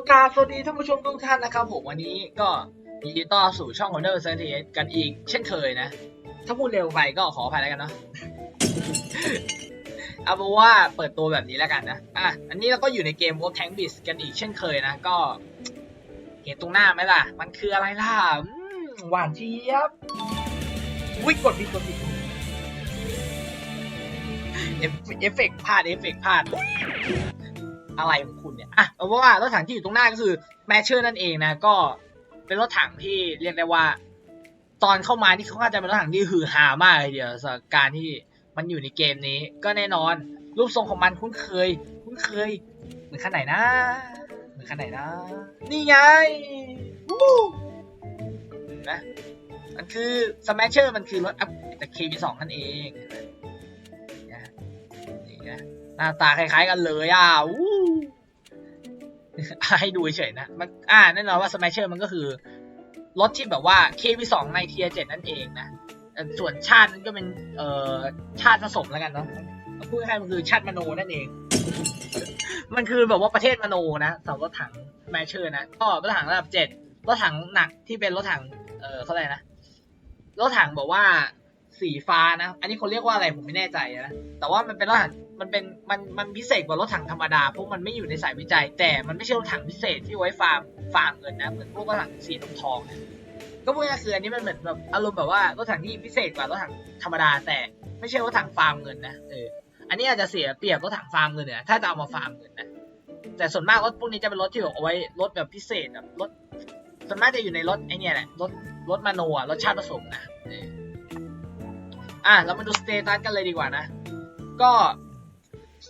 ประกาศสวัสดีท่านผู้ชมทุกท่านนะครับผมวันนี้ก็ยินดีต้อนรับสู่ช่อง Honor s t s กันอีกเช่นเคยนะ ถ้าพูดเร็วไปก็ขออภัยแล้วกันเนาะเอาเป็นว่าเปิดตัวแบบนี้แล้วกันนะอะอันนี้เราก็อยู่ในเกม World Tank Beast กันอีกเช่นเคยนะ ก็ เห็นตรงหน้าไหมล่ะ มันคืออะไรล่ะหวานเจี๊ยบวิกดผิดกดผิดเอฟเอฟเฟกต์พลาดเอฟเฟกต์พลาด อะไรของคุณเนี่ยอะเอาว่ารถถังที่อยู่ตรงหน้าก็คือแมชเชอร์นั่นเองนะ ก็เป็นรถถังที่เรียกได้ว่า ตอนเข้ามานี่เขาอาจจะเป็นรถถังที่หือหามากเลยเดียวสำหรับการที่มันอยู่ในเกมนี้ ก็แน่นอน รูปทรงของมันคุ้นเคย คุ้นเคยเหมือนคันไหนนะเหมือนคันไหนนะ นี่ไงวู้นไหมมันคือสแมชเชอร์มันคือรถอัพจาก KB2 นั่นเองนี่นี่ไงหน้าตาคล้ายๆกันเลยอะวู้ ให้ดูเฉยนะมันอ่าแน่นอนว่า Smasher มันก็คือรถที่แบบว่า KV2 ในเทียร์7นั่นเองนะส่วนชาตินั้นก็เป็นเอ่อชาติผสมแล้วกันเนาะพูดง่ายมันคือชาติมโนนั่นเอง มันคือแบบว่าประเทศมโนนะสำหรับรถถัง Smasher นะก็รถถังระดับ7รถถังหนักที่เป็นรถถังเอ่อเขาเรียกอะไรนะรถถังบอกว่าสีฟ้านะ อันนี้เขาเรียกว่าอะไรผมไม่แน่ใจนะ แต่ว่ามันเป็นรถถัง มันเป็นมันมันพิเศษกว่ารถถังธรรมดาเพราะมันไม่อยู่ในสายวิจัย แต่มันไม่ใช่รถถังพิเศษที่ไว้ฟาร์มฟาร์มเงินนะเหมือนพวกรถถังสีทองทองๆเนี่ยก็พูดง่ายคืออันนี้มันเหมือนแบบอารมณ์แบบว่ารถถังที่พิเศษกว่ารถถังธรรมดา แต่ไม่ใช่รถถังฟาร์มเงินนะเอออันนี้อาจจะเสียเปรียบรถถังฟาร์มเงินเนี่ยถ้าจะเอามาฟาร์มเงินนะแต่ส่วนมากรถพวกนี้จะเป็นรถที่แบบเอาไว้รถแบบพิเศษแบบรถส่วนมากจะอยู่ในรถไอเนี่ยแหละรถรถมาโนอะรถชาติผสมนะเอออะเรามาดูสเตตัสกันเลยดีกว่านะ ก็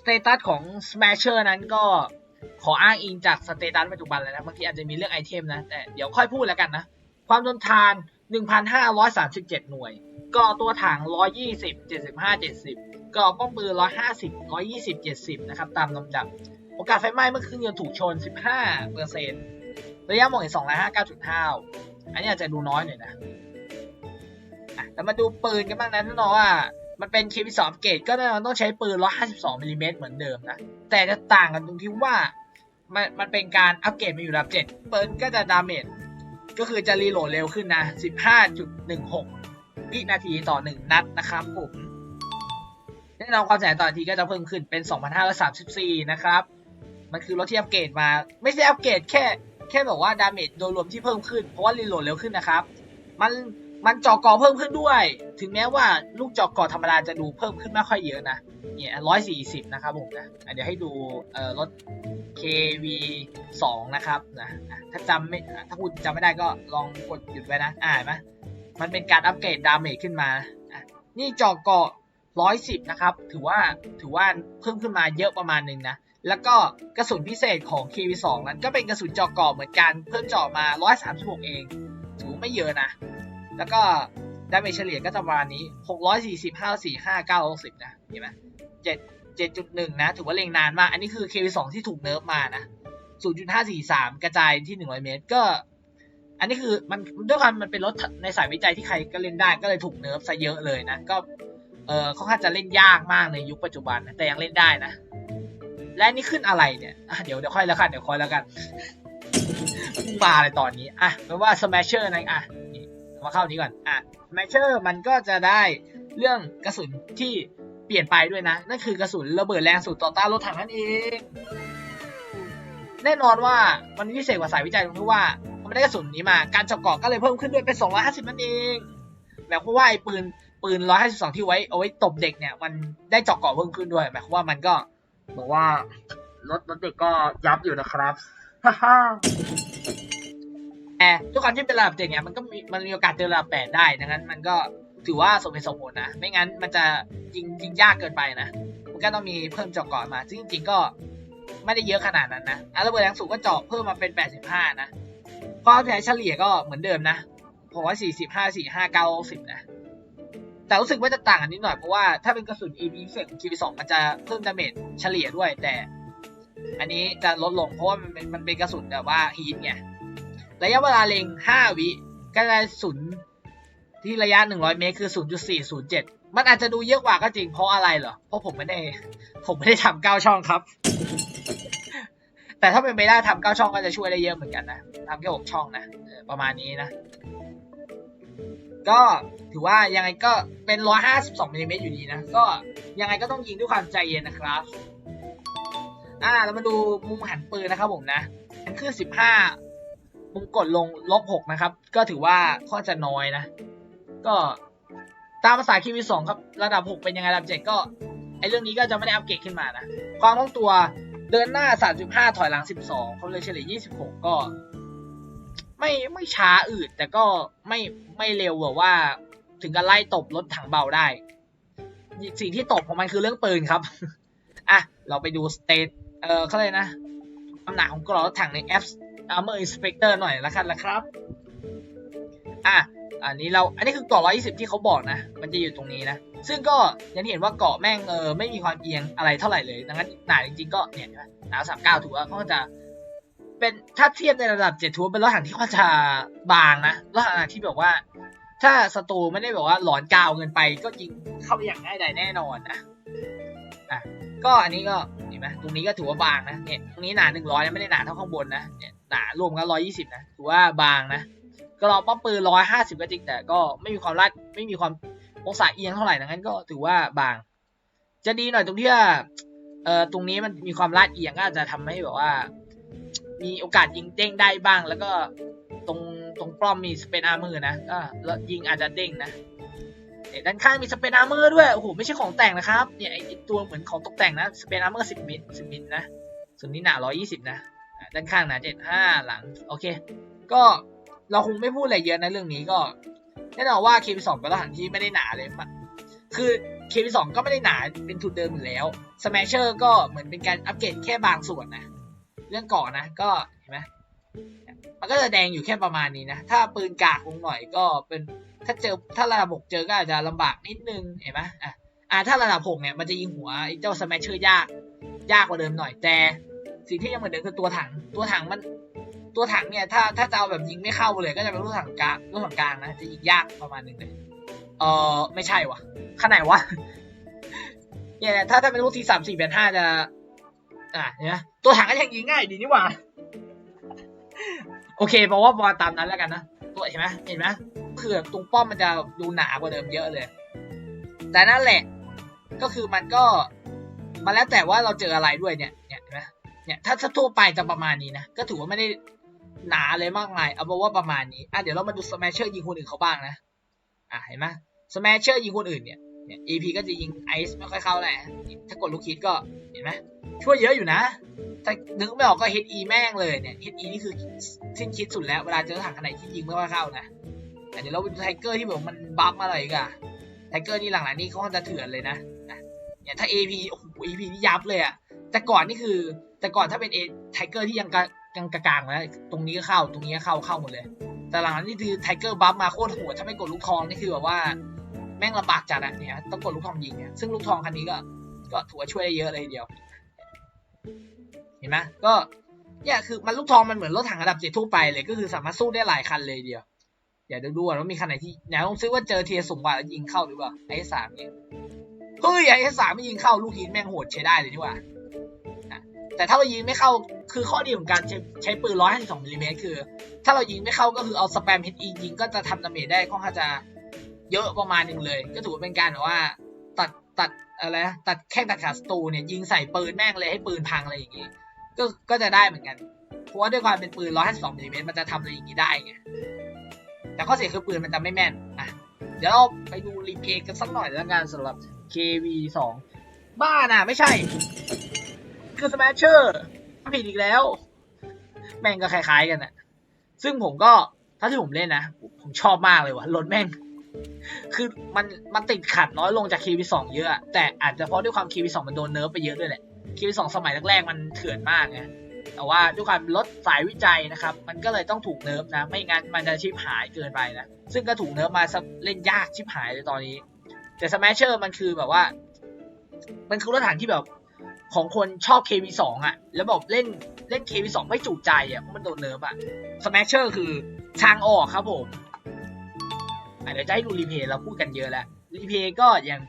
เตตัสของ Smasher นั้นก็ขออ้างอิงจากสเตตัสปัจจุบันเลยนะ บางทีอาจจะมีเรื่องไอเทมนะ แต่เดี๋ยวค่อยพูดแล้วกันนะ ความทนทาน 1,537 หน่วย ก็ตัวถัง 120 75 70 ก็ป้องปืน 150 120 70 นะครับ ตามลำดับ โอกาสไฟไหม้เมื่อครื่งยนถูกชน 15เปอร์เซ็นต์ระยะมองเห็น259.5 อันนี้อาจจะดูน้อยหน่อยนะอะแล้วมาดูปืนกันบ้างนะแน่นอนว่า มันเป็น KP2 เกรดก็แน่นอนต้องใช้ปืน 152มิลลิเมตรเหมือนเดิมนะ แต่จะต่างกันตรงที่ว่า มันมันเป็นการอัปเกรดมาอยู่ระดับ7ปืนก็จะดาเมจก็คือจะรีโหลดเร็วขึ้นนะ 15.16 วินาทีต่อ 1 นัดนะครับผมแน่นอนความแสนต่อนาทีก็จะเพิ่มขึ้นเป็น 2,534 นะครับ มันคือรถที่อัปเกรดมา ไม่ใช่อัปเกรดแค่แค่บอกว่าดาเมจโดยรวมที่เพิ่มขึ้นเพราะว่ารีโหลดเร็วขึ้นนะครับ มัน มันจอกอเพิ่มขึ้นด้วย ถึงแม้ว่าลูกจอกอธรรมดาจะดูเพิ่มขึ้นไม่ค่อยเยอะนะ เนี่ยร้อยสี่สิบนะครับผมนะเดี๋ยวให้ดูเอ่อรถ KV สองนะครับนะถ้าจำไม่ถ้าคุณจำไม่ได้ก็ลองกดหยุดไว้นะ อ่าเห็นไหมมันเป็นการอัปเกรดดาเมจขึ้นมา นี่จอกอร้อยสิบนะครับ ถือว่าถือว่าเพิ่มขึ้นมาเยอะประมาณหนึ่งนะ แล้วก็กระสุนพิเศษของ KV2 นั้นก็เป็นกระสุนเจาะกรอบเหมือนกัน เพิ่มเจาะมา 136 เอง ถือไม่เยอะนะ แล้วก็ดาเมจเฉลี่ยก็จะประมาณนี้ 640 545 960 นะเห็นไหม7 7.1นะ ถือว่าเล็งนานมาก อันนี้คือ KV2 ที่ถูกเนิร์ฟมานะ 0.543 กระจายที่ 100 เมตร ก็ อันนี้คือมันด้วยความมันเป็นรถในสายวิจัยที่ใครก็เล่นได้ ก็เลยถูกเนิร์ฟซะเยอะเลยนะ ก็ เออค่อนข้างจะเล่นยากมากในยุคปัจจุบันนะ แต่ยังเล่นได้นะ และนี่ขึ้นอะไรเนี่ยเดี๋ยวเดี๋ยวค่อยแล้วกัน เดี๋ยวค่อยแล้วกันมาอะไรตอนนี้ อะแปลว่า Smasher นะอะนี่ มาเข้านี้ก่อน อะ Smasher มันก็จะได้เรื่องกระสุนที่เปลี่ยนไปด้วยนะ นั่นคือกระสุนระเบิดแรงสูตรต่อต้านรถถังนั่นเอง แน่นอนว่ามันพิเศษกว่าสายวิจัยตรงที่ว่ามันไม่ได้กระสุนนี้มา การเจาะเกาะก็เลยเพิ่มขึ้นด้วยเป็น 250นั่นเองแบบเพราะว่าไอ้ปืนปืน 152 ที่ไว้เอาไว้ตบเด็กเนี่ย มันได้เจาะเกาะเพิ่มขึ้นด้วยหมายความว่ามันก็บอกว่ารถรถเด็กก็ยับอยู่นะครับฮ่า แต่ทุกครั้งที่เป็นระดับเจ็ดเนี่ยมันก็มีมันมีโอกาสเจอระดับแปดได้ดังนั้น มันก็ถือว่าสมเหตุสมผลนะ ไม่งั้นมันจะยิงยิงยากเกินไปนะ มันก็ต้องมีเพิ่มเจาะก่อนมา ซึ่งจริงๆก็ไม่ได้เยอะขนาดนั้นนะอะระเบิดแรงสูงก็เจาะเพิ่มมาเป็น 85 นะความแผลเฉลี่ยก็เหมือนเดิมนะผมว่า 45 45 90 นะ แต่รู้สึกว่าจะต่างกันนิดหน่อย เพราะว่าถ้าเป็นกระสุน AB พิเศษของ KV2 มันจะเพิ่มดาเมจเฉลี่ยด้วยแต่ อันนี้จะลดลงเพราะว่ามันเป็นมันเป็นกระสุนแบบว่าฮีทไง ระยะเวลาเล็ง 5 วิกระสุนที่ระยะ 100 เมตรคือ 0.407 มันอาจจะดูเยอะกว่าก็จริงเพราะอะไรเหรอ เพราะผมไม่ได้ ผมไม่ได้ทำเก้าช่องครับ แต่ถ้าเป็นไปได้ทำเก้าช่องก็จะช่วยได้เยอะเหมือนกันนะทำแค่หกช่องนะประมาณนี้นะ ก็ถือว่ายังไงก็เป็น 152มิลลิเมตรอยู่ดีนะ ก็ยังไงก็ต้องยิงด้วยความใจเย็นนะครับอ่าล้วมาดูมุมหันปืนนะครับผมนะ อันคือ 15 ผมกดลงลบหกนะครับ ก็ถือว่าข้อจะน้อยนะ ก็ตามภาษาคีย์วีสองครับ ระดับหกเป็นยังไงระดับเจ็ดก็ไอเรื่องนี้ก็จะไม่ได้อัปเกรดขึ้นมานะ ความคล่องตัวเดินหน้าสามจุดห้าถอยหลังสิบสองเขาเลยเฉลี่ยยี่สิบหกก็ ไม่ไม่ช้าอืดแต่ก็ไม่ไม่เร็วแบบว่า ถึงกับไล่ตบรถถังเบาได้ สิ่งที่ตบของมันคือเรื่องปืนครับ อะ เราไปดูสเตตเออเขาเลยนะน้ำหนักของกรอบรถถังใน F Armor Inspector หน่อยละกันละครับ อะ อันนี้เรา อันนี้คือเกาะ120 ที่เขาบอกนะ มันจะอยู่ตรงนี้นะ ซึ่งก็ยังเห็นว่าเกาะแม่งเออไม่มีความเอียงอะไรเท่าไหร่เลย ดังนั้นหนาจริงๆก็เนี่ยหนไหนาสามเก้าถือว่าก็จะเป็นถ้าเทียบในระดับเจ็ดถือว่าเป็นรถถังที่ค่อนจะบางนะรถถังที่แบบว่า ถ้าศัตรูไม่ได้แบบว่าหลอนกาวเกินไป ก็ยิงเข้าไปอย่างง่ายดายแน่นอนนะอะก็อันนี้ก็เห็นไหมตรงนี้ก็ถือว่าบางนะเนี่ยตรงนี้หนาหนึ่งร้อยไม่ได้หนาเท่าข้างบนนะเนี่ย หนารวมกันร้อยยี่สิบนะถือว่าบางนะก็รอป้อมปืนร้อยห้าสิบก็จริงแต่ก็ไม่มีความลาดไม่มีความองศาเอียงเท่าไหร่ดังนั้นก็ถือว่าบาง จะดีหน่อยตรงที่ว่าเอ่อตรงนี้มันมีความลาดเอียงก็อาจจะทำให้แบบว่า มีโอกาสยิงเด้งได้บ้าง แล้วก็ตรงตรงปล้อมมีสเปนอาร์เมอร์นะก็แล้วยิงอาจจะเด้งนะเนี่ยด้านข้างมีสเปนอาร์เมอร์ด้วยโอ้โหไม่ใช่ของแต่งนะครับเนี่ยไอตัวเหมือนของตกแต่งนะสเปนอาร์เมอร์สิบมิลสิบมิลนะส่วนนี้หนาร้อยยี่สิบนะ ด้านข้างหนาเจ็ดห้าหลัง โอเค ก็เราคงไม่พูดอะไรเยอะนะเรื่องนี้ก็แน่นอนว่า KP2 เป็นรหัสที่ไม่ได้หนาเลยมันคือ KP2 ก็ไม่ได้หนาเป็นทุนเดิมอยู่แล้ว Smasher ก็เหมือนเป็นการอัปเกรดแค่บางส่วนนะ เรื่องกาะนะ ก็เห็นไหมมันก็จะแดงอยู่แค่ประมาณนี้นะ ถ้าปืนกากลงหน่อยก็เป็นถ้าเจอถ้าระดับหกเจอก็อาจจะลำบากนิดนึงเห็นไหมอะอ่าถ้าระดับหกเนี่ยมันจะยิงหัวไอ้เจ้า Smasher ยาก ยากกว่าเดิมหน่อยแต่ สิ่งที่ยังเหมือนเดิมคือตัวถัง ตัวถังมัน ตัวถังเนี่ย ถ้าถ้าจะเอาแบบยิงไม่เข้าเลยก็จะเป็นรถถังกลางรถถังกลางนะจะยิงยากประมาณนึงเลยเออไม่ใช่วะขนาดวะเนี่ยถ้าถ้าเป็นลูกทีสามสี่แปดห้าจะอะเนไหมตัวถังก็ยังยิงง่ายดีนี่หว่า โอเคเพราะว่าบอลตามนั้นแล้วกันนะตัวเห็นไหมเห็นไหมคือตรงป้อมมันจะดูหนากว่าเดิมเยอะเลย แต่นั่นแหละ ก็คือมันก็มันแล้วแต่ว่าเราเจออะไรด้วยเนี่ย เนี่ยเห็นไหมเนี่ยถ้าถ้าทั่วไปจะประมาณนี้นะ ก็ถือว่าไม่ได้หนาเลยมากมาย เอาเป็นว่าประมาณนี้ อะเดี๋ยวเรามาดูสแมชเชอร์ยิงคนอื่นเขาบ้างนะ อะเห็นไหมสแมชเชอร์ยิงคนอื่นเนี่ยเนี่ย EP ก็จะยิงไอซ์ไม่ค่อยเข้าแหละ ถ้ากดลูกคิดก็เห็นไหมช่วยเยอะอยู่นะ ถ้านึกไม่ออกก็ HE แม่งเลยเนี่ย HE นี่คือสิ้นคิดสุดแล้ว เวลาเจอถังขนาดที่ยิงไม่ค่อยเข้านะอะเดี๋ยวเราไปดูไทเกอร์ที่แบบมันบัฟมาอะไรอีกันไทเกอร์นี่หลังๆนี่เขาจะเถื่อนเลยนะอะเนี่ยถ้า AP โอ้โห EP นี่ยับเลยอะ แต่ก่อนนี่คือ แต่ก่อนถ้าเป็นเอไทเกอร์ที่ยังกะยังกลางๆแล้วตรงนี้ก็เข้าตรงนี้ก็เข้าเข้าหมดเลย แต่หลังนี่คือไทเกอร์บัฟมาโคตรโหดถ้าไม่กดลูกทองนี่คือแบบว่าแม่งลำบากจัดอะเนี่ยต้องกดลูกทองยิงเนี่ยซึ่งลูกทองคันนี้ก็ก็ถือว่าช่วยได้เยอะเลยเดียว เห็นไหมก็เนี่ยคือมันลูกทองมันเหมือนรถถังระดับเจ็ดทั่วไปเลยก็คือสามารถสู้ได้หลายคันเลยเดียวเดี๋ยวดูดูว่ามีคันไหนที่ไหนลองซื้อว่าเจอเทียสูงกว่าแล้วยิงเข้าหรือเปล่าไอ้สามเนี่ยเฮ้ยไอ้สามไม่ยิงเข้าลูกหินแม่งโหดใช้ได้เลยนี่ว่า แต่ถ้าเรายิงไม่เข้าคือข้อดีของการใช้ใช้ปืน 152มิลลิเมตรคือ ถ้าเรายิงไม่เข้าก็คือเอาสแปมเฮดอียิงก็จะทำดาเมจได้ค่อนข้างจะเยอะประมาณหนึ่งเลย ก็ถือว่าเป็นการแบบว่าตัดตัดอะไรตัดแข้งตัดขาศัตรูเนี่ยยิงใส่ปืนแม่งเลยให้ปืนพังอะไรอย่างงี้ก็ก็จะได้เหมือนกัน เพราะว่าด้วยความเป็นปืน 152มิลลิเมตรมันจะทำอะไรอย่างงี้ได้ไงแต่ข้อเสียคือปืนมันจะไม่แม่นอะเดี๋ยวเราไปดูรีเพย์กันสักหน่อยแล้วกันสำหรับ KV2 บ้าน่ะไม่ใช่ คือสแมชเชอร์ผิดอีกแล้ว แม่งก็คล้ายๆกันอะซึ่งผมก็ถ้าที่ผมเล่นนะ ผมชอบมากเลยว่ะรถแม่ง คือมันมันติดขัดน้อยลงจาก KV2 เยอะอะ แต่อาจจะเพราะด้วยความ KV2 มันโดนเนิร์ฟไปเยอะด้วยแหละ KV2 สองสมัยแรกๆมันเถื่อนมากไงแต่ว่าด้วยความรถสายวิจัยนะครับ มันก็เลยต้องถูกเนิร์ฟนะ ไม่งั้นมันจะชิบหายเกินไปนะ ซึ่งก็ถูกเนิร์ฟมาเล่นยากชิบหายเลยตอนนี้ แต่สแมชเชอร์มันคือแบบว่า มันคือรถถังที่แบบ ของคนชอบ KV2 อะ แล้วบอกเล่นเล่น KV2 ไม่จุใจอะเพราะมันโดนเนิร์ฟอะ Smasher คือทางออกครับผมเดี๋ยวจะให้ดูรีเพย์เราพูดกันเยอะแล้วรีเพย์ก็อย่าง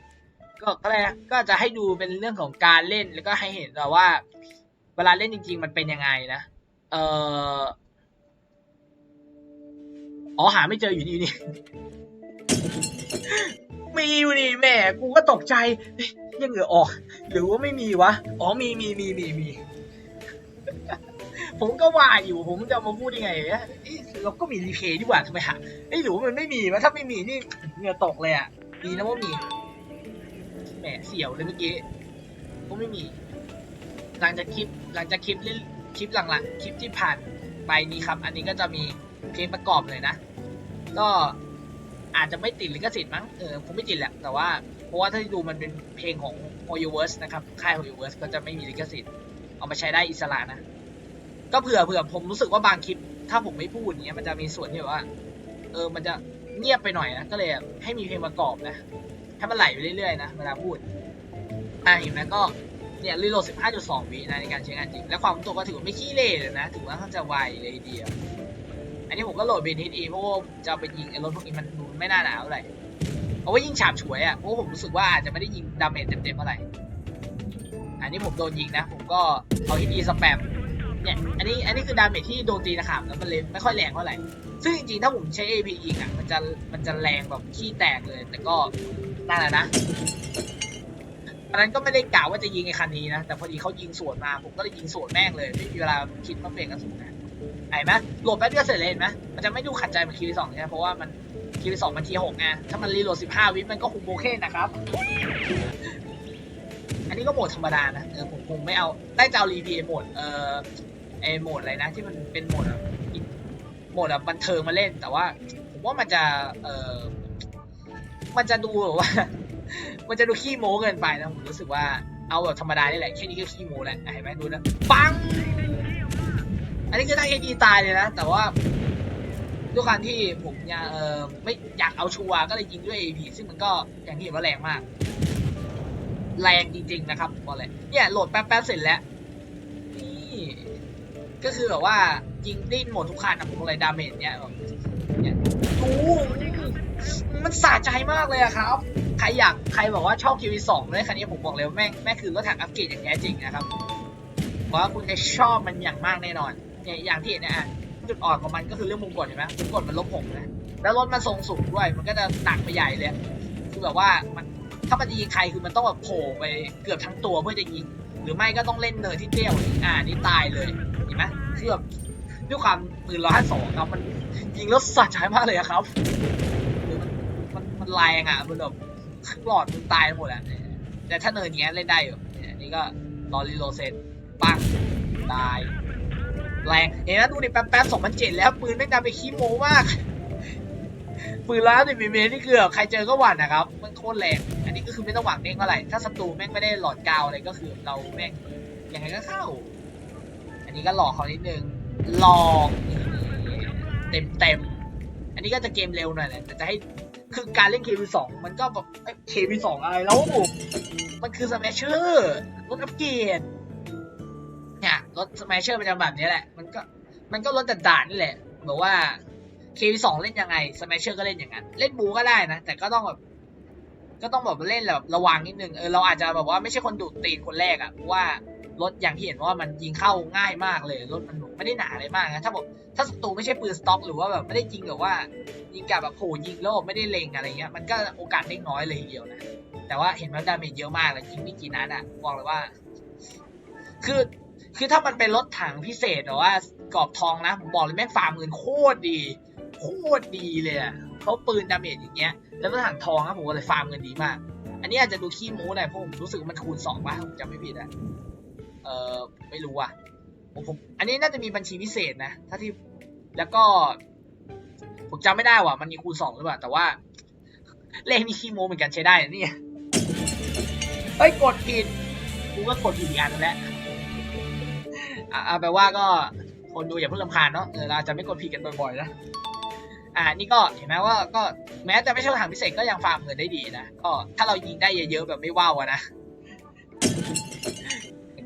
ก็ก็อะไรก็จะให้ดูเป็นเรื่องของการเล่นแล้วก็ให้เห็นว่า เวลาเล่นจริง ๆ มันเป็นยังไงนะเอออ๋อหาไม่เจออยู่ดีนี่ มีอยู่นี่แม่กูก็ตกใจยังเหงื่อออก หรือว่าไม่มีวะ อ๋อมีมีมีมีมี ผมก็ว่าอยู่ผมจะมาพูดยังไงเอ๊ะเอ๊ะเราก็มีรีเพย์ดีกว่าทำไมหาเอ้หรือว่ามันไม่มีวะถ้าไม่มีนี่เหงื่อตกเลยอะดีนะว่ามีแหมเสียวเลยเมื่อกี้ก็ไม่มี หลังจากคลิปหลังจากคลิปเล่นคลิปหลังๆคลิปที่ผ่านไปนี้ครับ อันนี้ก็จะมีเพลงประกอบเลยนะ ก็ อาจจะไม่ติดลิขสิทธิ์มั้งเออคงไม่ติดแหละแต่ว่าเพราะว่าถ้าดูมันเป็นเพลงของ h o y v e r s e นะครับค่าย h o y v e r s e ก็จะไม่มีลิขสิทธิ์เอามาใช้ได้อิสระนะ ก็เผื่อเผื่อผมรู้สึกว่าบางคลิป ถ้าผมไม่พูดเนี้ยมันจะมีส่วนที่แบบว่า เออมันจะเงียบไปหน่อยนะก็เลยให้มีเพลงประกอบนะให้มันไหลไปเรื่อยๆนะเวลาพูดอะเห็นไหมก็เนี่ยรีโหลด 15.2 วินะในการใช้งานจริง และความตัวก็ถือว่าไม่ขี้เละเลยนะ ถือว่าค่อนข้าจะไวเลยทีเดียว อันนี้ผมก็โหลดเบนทิสอีเพราะว่าจะไปยิงไอ้รถพวกนี้มันดูไม่น่าหนาวเท่าไร่เอาไว้ยิงฉาบฉวยอะเพราะผมรู้สึกว่าอาจจะไม่ได้ยิงดาเมจเต็มๆเท่าไรอันนี้ผมโดนยิงนะ ผมก็เอาฮิตอีสแปมเนี่ยอันนี้อันนี้คือดาเมจที่โดนตีนะครับแล้วมันเลยไม่ค่อยแรงเท่าไหร่ซึ่งจริงๆถ้าผมใช้ AP ยิงอะมันจะมันจะแรงแบบขี้แตกเลย แต่ก็นั่นแหละนะอันนั้นก็ไม่ได้กล่าวว่าจะยิงไอ้คันนี้นะแต่พอดีเขายิงสวนมา ผมก็เลยยิงสวนแม่งเลยไม่มีเวลาคิดว่าเปลี่ยนกระสุนนะ เห็นไหมโหลดแป๊บเดียวเสร็จเลยเห็นไหมมันจะไม่ดูขัดใจเหมือนคีรีสองใช่ไหมเพราะว่ามันคีรีสองมันทีหกไงถ้ามันรีโหลดสิบห้าวิมันก็คงโอเคนะครับ อันนี้ก็โหมดธรรมดานะเออผมคงไม่เอาได้จะเอารีพีโหมดเอ่อไอโหมดอะไรนะ ที่มันเป็นโหมดโหมดแบบบันเทิงมาเล่น แต่ว่าผมว่ามันจะเออมันจะดูแบบว่า มันจะดูขี้โม้เกินไปนะผมรู้สึกว่าเอาแบบธรรมดาได้แหละแค่นี้ก็ขี้โม้แล้วเห็นไหมดูนะปัง อันนี้คือตั้งเอดีตายเลยนะ แต่ว่าด้วยการที่ผมเนี่ยเออไม่อยากเอาชัวร์ก็เลยยิงด้วย AP ซึ่งมันก็อย่างที่เห็นว่าแรงมาก แรงจริง ๆ นะครับบอกเลยเนี่ยโหลดแป๊บๆเสร็จแล้วนี่ก็คือแบบว่ายิงดิ้นหมดทุกคันนะผมเลยดาเมจเนี่ยเนี่ยดูมันสะใจมากเลยอะครับ ใครอยากใครบอกว่าชอบ QV2 เลยคันนี้ผมบอกเลยว่าแม่งแม่คือรถถังอัปเกรดอย่างแท้จริงนะครับเพราะว่าคุณจะชอบมันอย่างมากแน่นอน เนี่ยอย่างที่เห็นเนยอะจุดอ่อนของมันก็คือเรื่องมุมกดเห็นไหมมุมกดมันลบหกนะแล้วรถมันทรงสูงด้วย มันก็จะหนักไปใหญ่เลย คือแบบว่ามันถ้ามันจะยิงใครคือมันต้องแบบโผล่ไปเกือบทั้งตัวเพื่อจะยิง หรือไม่ก็ต้องเล่นเนินที่เตี้ยวอ่านี่ตายเลยเห็นไหมคือแบบด้วยความปืนร้อยสองครับมันยิงแล้วสะใจมากเลยครับคือมันมันมันแรงอะมันแบบหลอดมันตายหมดอะแต่ถ้าเนินเนี้ยเล่นได้อยู่นี่ก็รอรีโลเสร็จปังตาย แรงเห็นไหมดูดิแป๊บๆสองพันเจ็ดแล้ว ปืนแม่งดันไปขี้โมมาก ปืนล้านสิบมิลลิเมตรนี่คือใครเจอก็หวั่นนะครับ มันโคตรแรง อันนี้ก็คือไม่ต้องหวังเด้งเท่าไร ถ้าศัตรูแม่งไม่ได้หลอดกาวอะไรก็คือเราแม่งยังไงก็เข้า อันนี้ก็หลอกเขานิดนึง หลอกเต็มเต็มๆอันนี้ก็จะเกมเร็วหน่อยแหละแต่จะให้คือการเล่น KV2 มันก็แบบ KV2 อะไรแล้ว มันคือส m ม s เชอร์รถอัปเกรด เนี่ยรถส m ม s เชอร์มันจะแบบนี้แหละ มันก็มันก็รถด่านๆนี่แหละแบบว่า KV2 เล่นยังไงส m ม s เชอร์ก็เล่นอย่างนั้น เล่นบูก็ได้นะ แต่ก็ต้องแบบก็ต้องแบบเล่นแบบระวังนิดนึงเออเราอาจจะแบบว่าไม่ใช่คนดูดตีนคนแรกอะเพราะว่ารถอย่างที่เห็นว่ามันยิงเข้าง่ายมากเลยรถมันไม่ได้หนาอะไรมากนะถ้าแบบถ้าศัตรูไม่ใช่ปืนสต็อก หรือว่าแบบไม่ได้ยิงแบบว่า ยิงกับแบบโผยิงแล้วไม่ได้เล็งอะไรเงี้ยมันก็โอกาสเล็กน้อยเลยทีเดียวนะแต่ว่าเห็นว่าดาเมจเยอะมากเลยยิงไม่กี่นัดอะบอกเลยว่า คือ คือถ้ามันเป็นรถถังพิเศษหรือว่ากรอบทองนะผมบอกเลยแม่งฝ่ามือโคตรดี โคตรดีเลยอะเขาปืนดาเมจอย่างเงี้ย แล้วรถถังทองนะผมก็เลยฟาร์มเงินดีมาก อันนี้อาจจะดูขี้โม้หน่อยเพราะผมรู้สึกว่ามันคูณสองป่ะผมจำไม่ผิดอะเออไม่รู้อะผมผม อันนี้น่าจะมีบัญชีพิเศษนะ ถ้าที่ แล้วก็ ผมจำไม่ได้ว่ามันมีคูณสองหรือเปล่า แต่ว่า เลขนี้ขี้โม้เหมือนกันใช้ได้นี่เฮ้ยกดผิด กูก็กดผิดอีกอันแล้ว อ่าแปลว่าก็คนดูอย่าเพิ่งรำคาญเนาะเออเราจะไม่กดผิดกันบ่อยๆนะอ่านี่ก็เห็นไหมว่าก็แม้จะไม่ใช่รถถังพิเศษก็ยังฟาร์มเงินได้ดีนะก็ถ้าเรายิงได้เยอะๆแบบไม่ว่าวนะ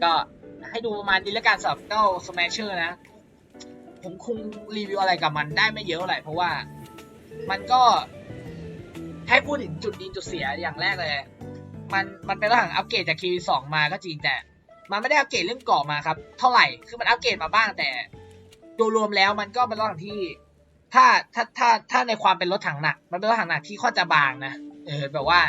ก็ให้ดูประมาณนี้แล้วกันสำหรับเจ้าสแมชเชอร์นะ ผมคงรีวิวอะไรกับมันได้ไม่เยอะเท่าไหร่เพราะว่ามันก็ให้พูดถึงจุดดีจุดเสียอย่างแรกเลย มันมันเป็นรถถังอัปเกรดจาก KV2 มาก็จริงแต่ มันไม่ได้อัปเกรดเรื่องเกาะมาครับ เท่าไหร่ คือมันอัปเกรดมาบ้างแต่โดยรวมแล้วมันก็เป็นรถถังที่ ถ้าถ้าถ้าถ้าในความเป็นรถถังหนัก มันเป็นรถถังหนักที่ค่อนจะบางนะ เออแบบว่า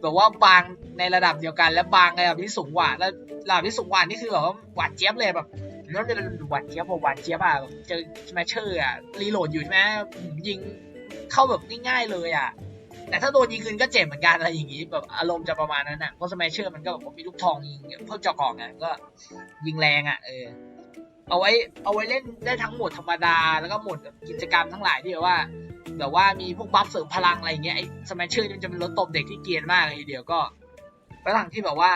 แบบว่าบางในระดับเดียวกัน และบางในระดับที่สูงกว่า แล้วระดับที่สูงกว่านี่คือแบบว่าหวานเจี๊ยบเลยแบบนั่นเป็นหวานเจี๊ยบพอหวานเจี๊ยบอะเจอสมชเชอร์อะรีโหลดอยู่ใช่ไหมยิงเข้าแบบง่ายๆเลยอะ แต่ถ้าโดนยิงคืนก็เจ็บเหมือนกันอะไรอย่างงี้แบบอารมณ์จะประมาณนั้นน่ะเพราะสมัยเชื่อมันก็แบบมีลูกทองยิงเพิ่มเจาะกล่องไงก็ยิงแรงอะเออเอาไว้เอาไว้เล่นได้ทั้งหมดธรรมดาแล้วก็หมดกิจกรรมทั้งหลายที่แบบว่าแบบว่ามีพวกบัฟเสริมพลังอะไรอย่างเงี้ยไอ้สมัยเชื่อมันจะเป็นรถตบเด็กที่เกียนมากเลยทีเดียวก็เป็นรถถังที่แบบว่า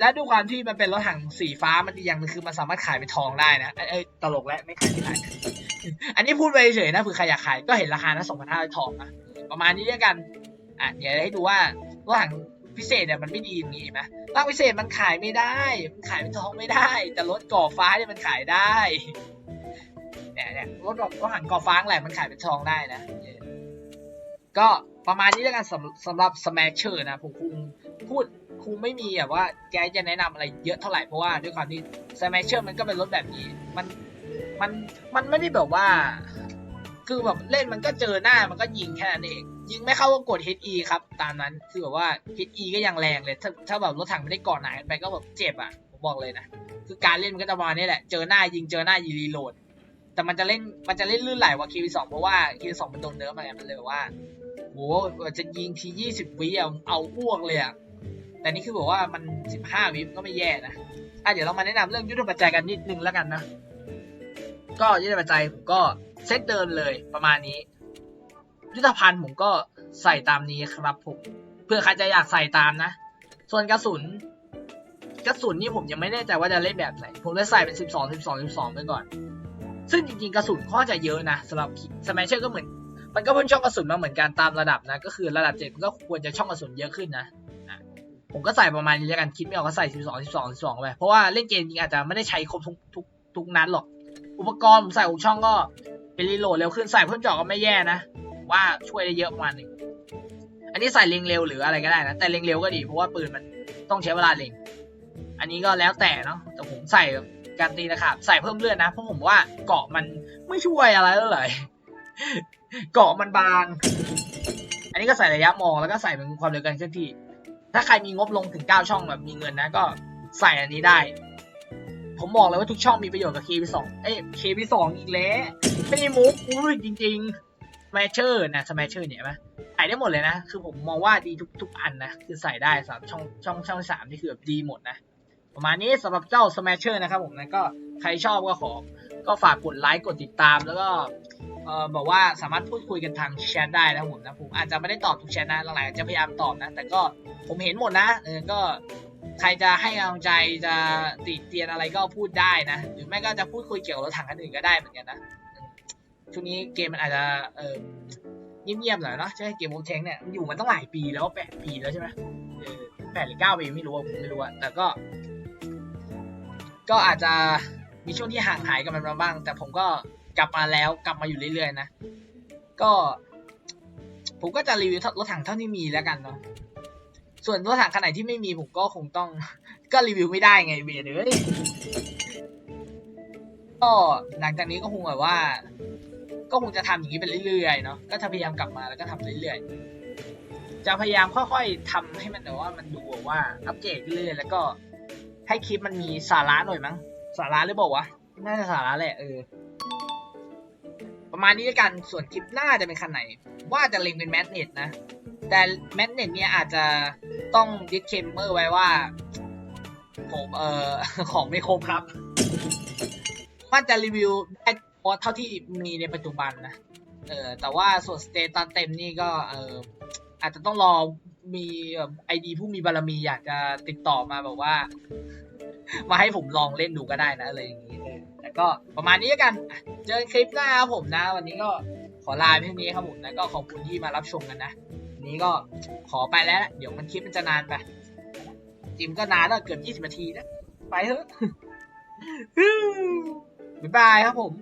และด้วยความที่มันเป็นรถถังสีฟ้ามันดีอย่างนึงคือมันสามารถขายเป็นทองได้นะเอ้ยตลกแล้วไม่ขายไม่ขายอันนี้พูดไปเฉยนะเผื่อใครอยากขายก็เห็นราคานะสองพันห้าร้อยทองนะ ประมาณนี้แล้วกันอะเดี๋ยวให้ดูว่ารถถังพิเศษเนี่ยมันไม่ดีอย่างนี้ไหมร่างพิเศษมันขายไม่ได้ มันขายเป็นทองไม่ได้ แต่รถก่อฟ้าเนี่ยมันขายได้เนี่ยเนี่ยรถแบบรถถังก่อฟ้าแหละมันขายเป็นทองได้นะ ก็ประมาณนี้แล้วกันสำสำหรับ Smasher นะผมคงพูดคงไม่มีแบบว่าแกจะแนะนำอะไรเยอะเท่าไหร่เพราะว่าด้วยความที่ Smasher มันก็เป็นรถแบบนี้ มันมันมันไม่ได้แบบว่า คือแบบเล่นมันก็เจอหน้ามันก็ยิงแค่นั้นเอง ยิงไม่เข้าก็กด HE ครับ ตามนั้นคือแบบว่า HE ก็ยังแรงเลย ถ้าถ้าแบบรถถังไม่ได้ก่อหนากันไปก็แบบเจ็บอะผมบอกเลยนะคือการเล่นมันก็จะมาณนี้แหละ เจอหน้ายิงเจอหน้ายิงรีโหลด แต่มันจะเล่นมันจะเล่นลื่นไหลกว่า KV2 เพราะว่า KV2 มันโดนเนื้อมาไงมันเลยแบบว่าโหจะยิงที20วิเอาเอาอ้วกเลยอะแต่นี่คือบอกว่ามัน15วิมันก็ไม่แย่นะอะเดี๋ยวเรามาแนะนำเรื่องยุทธปัจจัยกันนิดนึงแล้วกันนะ ก็ยุทธปัจจัยผมก็ เซตเดินเลยประมาณนี้ ยุทธภัณฑ์ผมก็ใส่ตามนี้ครับผมเพื่อใครจะอยากใส่ตามนะ ส่วนกระสุน กระสุนนี่ผมยังไม่แน่ใจว่าจะเล่นแบบไหน ผมเลยใส่เป็น 12 12 12 ไปก่อน ซึ่งจริงๆ กระสุนข้อจะเยอะนะสำหรับสมัยเชอร์ก็เหมือน มันก็เพิ่มช่องกระสุนมาเหมือนกันตามระดับนะ ก็คือระดับเจ็ดมันก็ควรจะช่องกระสุนเยอะขึ้นนะผมก็ใส่ประมาณนี้แล้วกันคิดไม่ออกก็ใส่ 12 12 12ไปเพราะว่าเล่นเกมจริงอาจจะไม่ได้ใช้ครบทุกทุกทุกนัดหรอก อุปกรณ์ผมใส่หกช่องก็ เป็นรีโหลดเร็วขึ้นใส่เพิ่มจาะก็ไม่แย่นะ ว่าช่วยได้เยอะประมาณนึงอันนี้ใส่เล็งเร็วหรืออะไรก็ได้นะ แต่เล็งเร็วก็ดีเพราะว่าปืนมันต้องใช้เวลาเล็ง อันนี้ก็แล้วแต่เนาะแต่ผมใส่การตีนะครับใส่เพิ่มเลือดนะเพราะผมว่าเกาะมันไม่ช่วยอะไรเลยเกาะมันบาง อันนี้ก็ใส่ระยะมองแล้วก็ใส่เป็นความเร็วการเคลื่อนที่ ถ้าใครมีงบลงถึงเก้าช่องแบบมีเงินนะก็ใส่อันนี้ได้ ผมบอกเลยว่าทุกช่องมีประโยชน์กับ KP2 เอ้ย KP2 อีกแล้ว ไม่ได้มุกอุ้ยจริงๆ Smasher นะ Smasher เนี่ยไหมใส่ได้หมดเลยนะ คือผมมองว่าดีทุกทุกอันนะ คือใส่ได้สำหรับช่องช่องช่องสามนี่คือแบบดีหมดนะ ประมาณนี้สำหรับเจ้า Smasher นะครับผมนะก็ใครชอบก็ขอ ก็ฝากกดไลค์กดติดตามแล้วก็เออบอกว่าสามารถพูดคุยกันทางแชทได้นะผมนะผมอาจจะไม่ได้ตอบทุกแชทนะหลังๆจะพยายามตอบนะ แต่ก็ผมเห็นหมดนะเออก็ ใครจะให้กำลังใจจะติเตียนอะไรก็พูดได้นะ หรือไม่ก็จะพูดคุยเกี่ยวกับรถถังอันอื่นก็ได้เหมือนกันนะช่วงนี้เกมมันอาจจะเออเงียบๆหน่อยเนาะใช่เกมโอเทงเนี่ยมันอยู่มาตั้งหลายปีแล้วแปดปีแล้วใช่ไหมเออแปดหรือเก้าปีไม่รู้ผมไม่รู้อะแต่ก็ ก็อาจจะมีช่วงที่ห่างหายกันมันมาบ้าง แต่ผมก็กลับมาแล้วกลับมาอยู่เรื่อยๆนะ ก็ ผมก็จะรีวิวรถถังเท่าที่มีแล้วกันเนาะ ส่วนรถถังคันไหนที่ไม่มีผมก็คงต้อง ก็รีวิวไม่ได้ไงเบียร์เอ้ยก็หลังจากนี้ก็คงแบบว่า ก็คงจะทำอย่างนี้ไปเรื่อยๆเนาะก็จะพยายามกลับมาแล้วก็ทำเรื่อยๆจะพยายามค่อยๆทำให้มันแบบว่ามันดูแบบว่าอัปเกรดเรื่อยๆแล้วก็ให้คลิปมันมีสาระหน่อยมั้ง สาระหรือเปล่าวะน่าจะสาระแหละเออประมาณนี้แล้วกันส่วนคลิปหน้าจะเป็นคันไหน ว่าจะเล็งเป็นแมกเนตนะ แต่แมกเนตเนี่ยอาจจะต้องดิสเคมเมอร์ไว้ว่า ผมเอ่อของไม่ครบครับว่าจะรีวิวได้พราะเท่าที่มีในปัจจุบันนะเออแต่ว่าส่วนสเตตัสเต็มนี่ก็เอออาจจะต้องรอมีไอดีผู้มีบารมีอยากจะติดต่อมาแบบว่า มาให้ผมลองเล่นดูก็ได้นะอะไรอย่างนี้แต่ก็ประมาณนี้กัน เจอคลิปหน้าครับผมนะ วันนี้ก็ขอลาเพียงนี้ครับผมนะก็ขอบคุณที่มารับชมกันนะ นี้ก็ขอไปแล้วเดี๋ยวมันคลิปมันจะนานไปจิมก็นานแล้วเกือบ20นาทีแล้วไปเถอะบ๊ายบายครับผม